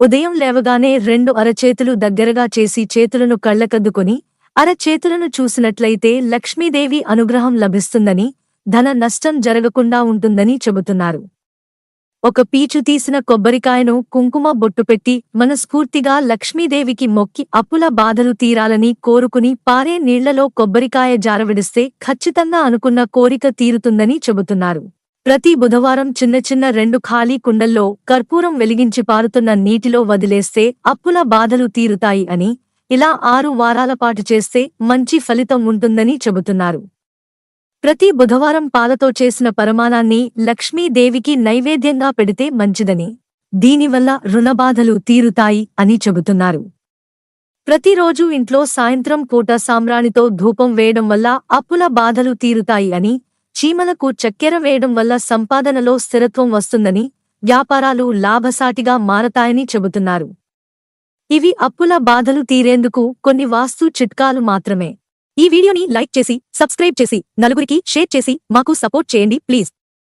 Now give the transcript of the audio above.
ఉదయం లేవగానే రెండు అరచేతులు దగ్గరగా చేసి చేతులను కళ్ళకద్దుకొని అరచేతులను చూసినట్లయితే లక్ష్మీదేవి అనుగ్రహం లభిస్తుందని ధన నష్టం జరగకుండా ఉంటుందని చెబుతున్నారు. ఒక పీచు తీసిన కొబ్బరికాయను కుంకుమ బొట్టుపెట్టి మనస్ఫూర్తిగా లక్ష్మీదేవికి మొక్కి అప్పుల బాధలు తీరాలని కోరుకుని పారే నీళ్ళలో కొబ్బరికాయ జారవిడిస్తే ఖచ్చితంగా అనుకున్న కోరిక తీరుతుందని చెబుతున్నారు. ప్రతి బుధవారం చిన్న చిన్న రెండు ఖాళీ కుండల్లో కర్పూరం వెలిగించి పారుతున్న నీటిలో వదిలేస్తే అప్పుల బాధలు తీరుతాయి అని ఇలా ఆరు వారాల పాటు చేస్తే మంచి ఫలితం ఉంటుందని చెబుతున్నారు. ప్రతి బుధవారం పాలతో చేసిన పరమాణాన్ని లక్ష్మీదేవికి నైవేద్యంగా పెడితే మంచిదని దీనివల్ల రుణబాధలు తీరుతాయి అని చెబుతున్నారు. ప్రతిరోజు ఇంట్లో సాయంత్రం పూట సామ్రాణితో ధూపం వేయడం వల్ల అప్పుల బాధలు తీరుతాయి అని చీమలకు చక్కెర వేయడం వల్ల సంపాదనలో స్థిరత్వం వస్తుందని వ్యాపారాలు లాభసాటిగా మారతాయని చెబుతున్నారు. ఇవి అప్పుల బాధలు తీరేందుకు కొన్ని వాస్తు చిట్కాలు మాత్రమే. ఈ వీడియోని లైక్ చేసి సబ్స్క్రైబ్ చేసి నలుగురికి షేర్ చేసి మాకు సపోర్ట్ చేయండి ప్లీజ్.